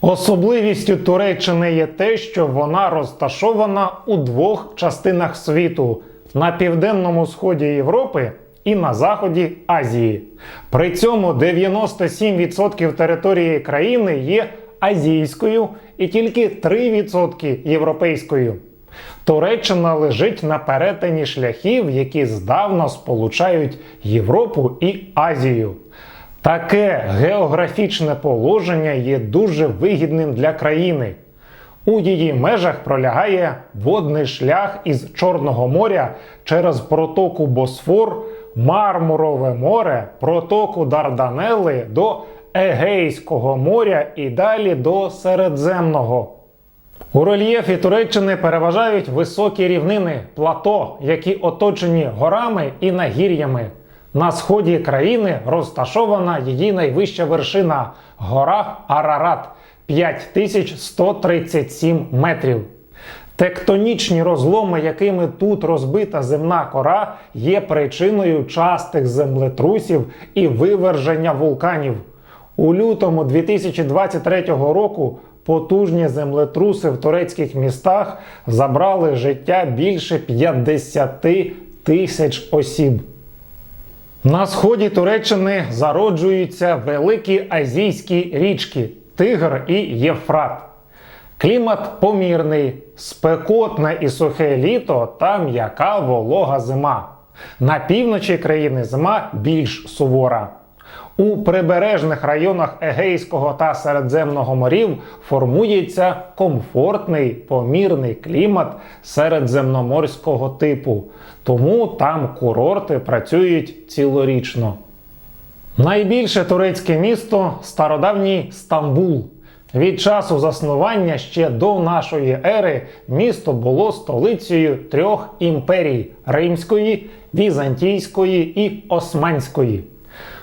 Особливістю Туреччини є те, що вона розташована у двох частинах світу на південному сході Європи і на заході Азії. При цьому 97% території країни є азійською і тільки 3% європейською. Туреччина лежить на перетині шляхів, які здавна сполучають Європу і Азію. Таке географічне положення є дуже вигідним для країни. У її межах пролягає водний шлях із Чорного моря через протоку Босфор, Мармурове море, протоку Дарданели до Егейського моря і далі до Середземного. У рельєфі Туреччини переважають високі рівнини плато, які оточені горами і нагір'ями. На сході країни розташована її найвища вершина гора Арарат 5137 метрів. Тектонічні розломи, якими тут розбита земна кора, є причиною частих землетрусів і виверження вулканів. У лютому 2023 року потужні землетруси в турецьких містах забрали життя більше 50 тисяч осіб. На сході Туреччини зароджуються великі азійські річки Тигр і Єфрат. Клімат помірний, спекотне і сухе літо та м'яка волога зима. На півночі країни зима більш сувора. У прибережних районах Егейського та Середземного морів формується комфортний помірний клімат середземноморського типу, тому там курорти працюють цілорічно. Найбільше турецьке місто стародавній Стамбул. Від часу заснування ще до нашої ери місто було столицею трьох імперій Римської, Візантійської і Османської.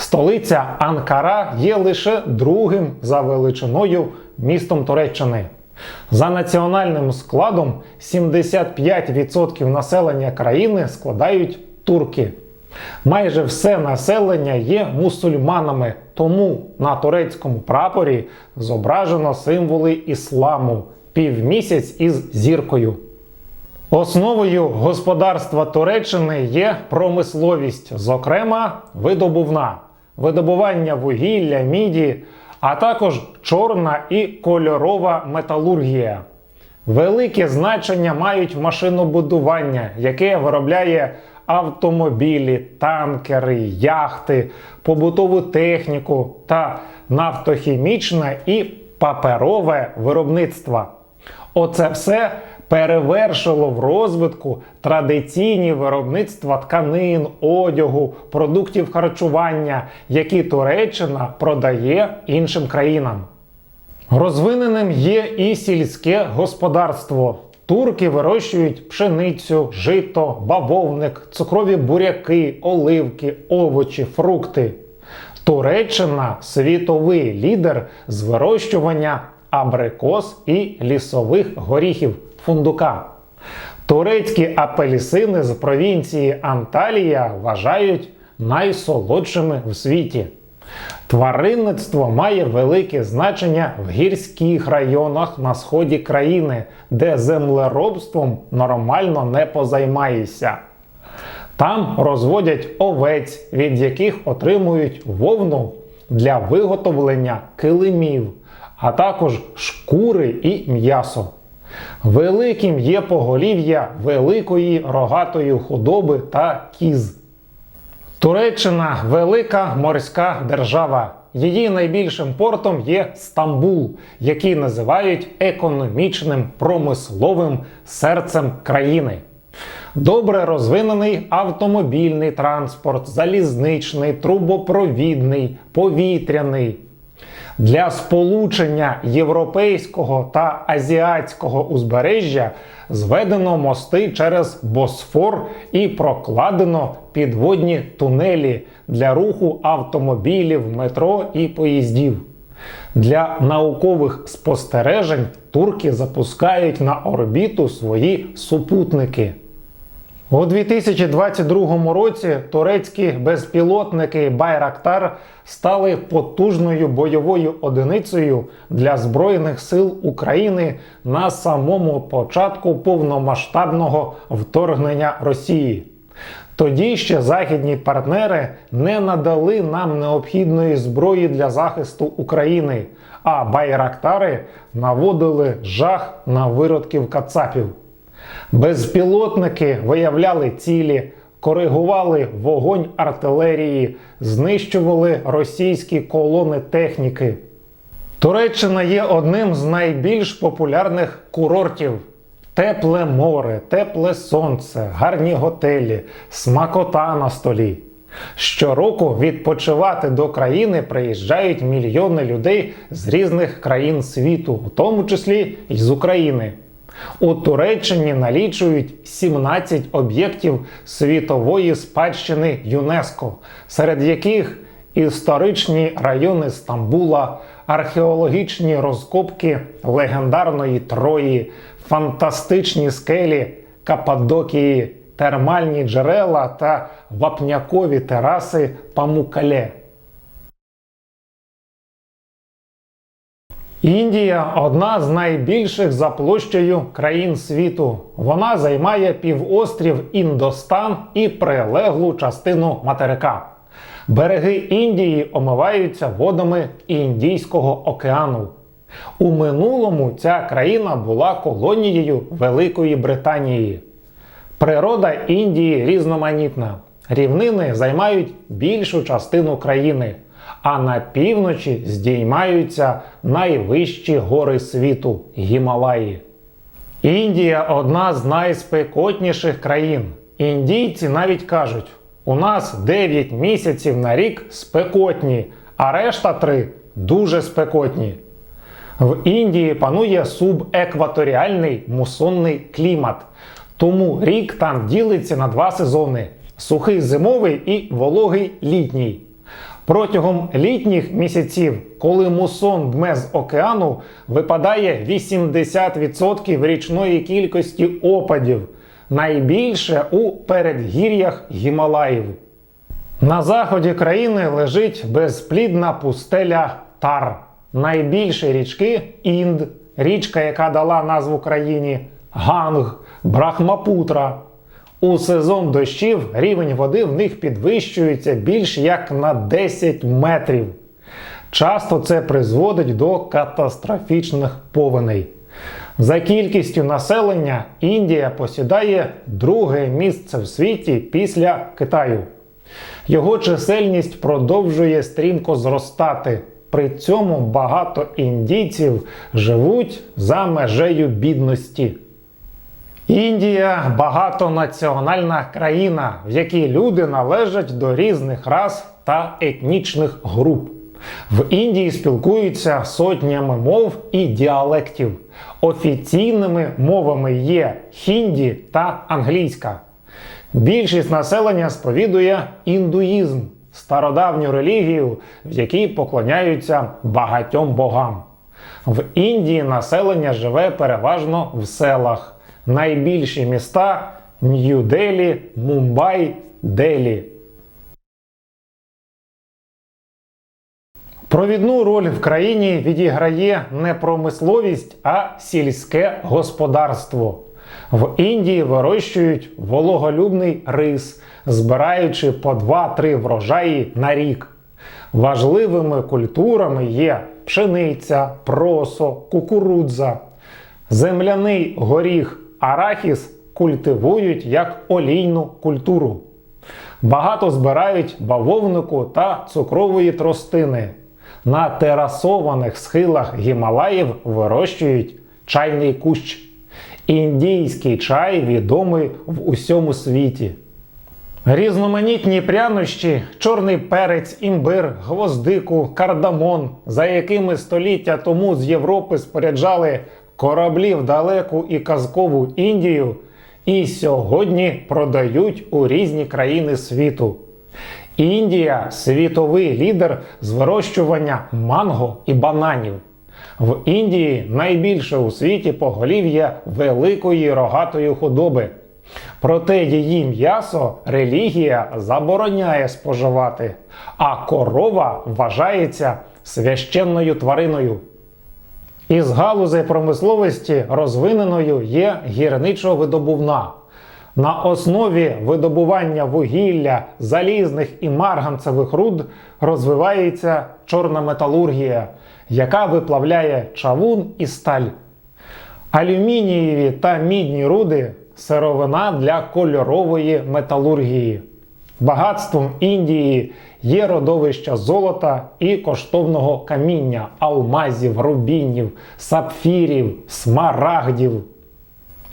Столиця Анкара є лише другим за величиною містом Туреччини. За національним складом 75% населення країни складають турки. Майже все населення є мусульманами, тому на турецькому прапорі зображено символи ісламу півмісяць із зіркою. Основою господарства Туреччини є промисловість, зокрема видобувна, видобування вугілля, міді, а також чорна і кольорова металургія. Велике значення мають машинобудування, яке виробляє автомобілі, танкери, яхти, побутову техніку та нафтохімічне і паперове виробництво. Оце все перевершило в розвитку традиційні виробництва тканин, одягу, продуктів харчування, які Туреччина продає іншим країнам. Розвиненим є і сільське господарство. Турки вирощують пшеницю, жито, бавовник, цукрові буряки, оливки, овочі, фрукти. Туреччина світовий лідер з вирощування абрикос і лісових горіхів фундука. Турецькі апельсини з провінції Анталія вважають найсолодшими в світі. Тваринництво має велике значення в гірських районах на сході країни, де землеробством нормально не позаймаєшся. Там розводять овець, від яких отримують вовну для виготовлення килимів, а також шкури і м'ясо. Великим є поголів'я великої рогатої худоби та кіз. Туреччина велика морська держава. Її найбільшим портом є Стамбул, який називають економічним промисловим серцем країни. Добре розвинений автомобільний транспорт, залізничний, трубопровідний, повітряний. Для сполучення європейського та азіатського узбережжя зведено мости через Босфор і прокладено підводні тунелі для руху автомобілів, метро і поїздів. Для наукових спостережень турки запускають на орбіту свої супутники. У 2022 році турецькі безпілотники Байрактар стали потужною бойовою одиницею для Збройних сил України на самому початку повномасштабного вторгнення Росії. Тоді ще західні партнери не надали нам необхідної зброї для захисту України, а байрактари наводили жах на виродків кацапів. Безпілотники виявляли цілі, коригували вогонь артилерії, знищували російські колони техніки. Туреччина є одним з найбільш популярних курортів. Тепле море, тепле сонце, гарні готелі, смакота на столі. Щороку відпочивати до країни приїжджають мільйони людей з різних країн світу, у тому числі й з України. У Туреччині налічують 17 об'єктів світової спадщини ЮНЕСКО, серед яких історичні райони Стамбула, археологічні розкопки легендарної Трої, фантастичні скелі Каппадокії, термальні джерела та вапнякові тераси Памукале. Індія одна з найбільших за площею країн світу. Вона займає півострів Індостан і прилеглу частину материка. Береги Індії омиваються водами Індійського океану. У минулому ця країна була колонією Великої Британії. Природа Індії різноманітна. Рівнини займають більшу частину країни, а на півночі здіймаються найвищі гори світу Гімалаї. Індія одна з найспекотніших країн. Індійці навіть кажуть: у нас 9 місяців на рік спекотні, а решта 3 дуже спекотні. В Індії панує субекваторіальний мусонний клімат, тому рік там ділиться на два сезони: сухий зимовий і вологий літній. Протягом літніх місяців, коли мусон дме з океану, випадає 80% річної кількості опадів, найбільше у передгір'ях Гімалаїв. На заході країни лежить безплідна пустеля Тар. Найбільші річки Інд, річка, яка дала назву країні, Ганг, Брахмапутра. У сезон дощів рівень води в них підвищується більш як на 10 метрів. Часто це призводить до катастрофічних повеней. За кількістю населення Індія посідає друге місце в світі після Китаю. Його чисельність продовжує стрімко зростати. При цьому багато індійців живуть за межею бідності. Індія багатонаціональна країна, в якій люди належать до різних рас та етнічних груп. В Індії спілкуються сотнями мов і діалектів. Офіційними мовами є хінді та англійська. Більшість населення сповідує індуїзм, стародавню релігію, в якій поклоняються багатьом богам. В Індії населення живе переважно в селах. Найбільші міста Нью-Делі, Мумбай, Делі. Провідну роль в країні відіграє не промисловість, а сільське господарство. В Індії вирощують вологолюбний рис, збираючи по 2-3 врожаї на рік. Важливими культурами є пшениця, просо, кукурудза. Земляний горіх арахіс культивують як олійну культуру. Багато збирають бавовнику та цукрової тростини. На терасованих схилах Гімалаїв вирощують чайний кущ. Індійський чай відомий в усьому світі. Різноманітні прянощі, чорний перець, імбир, гвоздику, кардамон, за якими століття тому з Європи споряджали кораблі в далеку і казкову Індію, і сьогодні продають у різні країни світу. Індія світовий лідер з вирощування манго і бананів. В Індії найбільше у світі поголів'я великої рогатої худоби. Проте її м'ясо релігія забороняє споживати, а корова вважається священною твариною. Із галузей промисловості розвиненою є гірничо-видобувна. На основі видобування вугілля, залізних і марганцевих руд розвивається чорна металургія, яка виплавляє чавун і сталь. Алюмінієві та мідні руди сировина для кольорової металургії. Багатством Індії є родовища золота і коштовного каміння, алмазів, рубінів, сапфірів, смарагдів.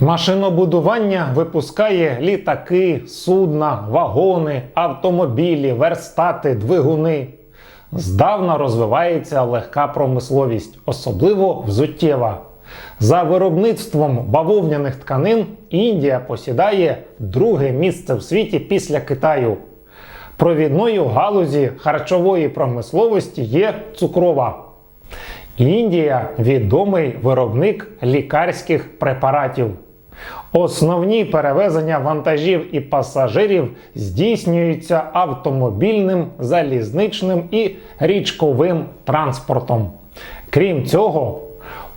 Машинобудування випускає літаки, судна, вагони, автомобілі, верстати, двигуни. Здавна розвивається легка промисловість, особливо взуттєва. За виробництвом бавовняних тканин Індія посідає друге місце в світі після Китаю. Провідною галузі харчової промисловості є цукрова. Індія відомий виробник лікарських препаратів. Основні перевезення вантажів і пасажирів здійснюються автомобільним, залізничним і річковим транспортом. Крім цього,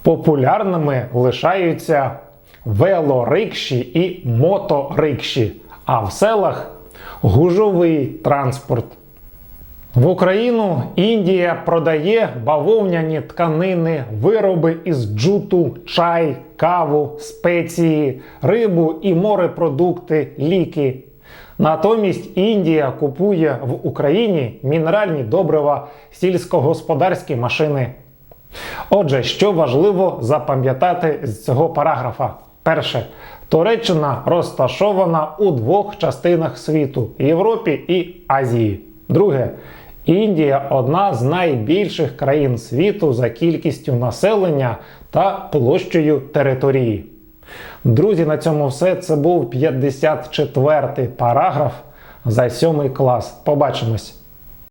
популярними лишаються велорикші і моторикші, а в селах гужовий транспорт. В Україну Індія продає бавовняні тканини, вироби із джуту, чай, каву, спеції, рибу і морепродукти, ліки. Натомість Індія купує в Україні мінеральні добрива, сільськогосподарські машини. Отже, що важливо запам'ятати з цього параграфа? Перше, Туреччина розташована у двох частинах світу Європі і Азії. Друге, Індія одна з найбільших країн світу за кількістю населення та площею території. Друзі, на цьому все. Це був 54-й параграф за 7 клас. Побачимось!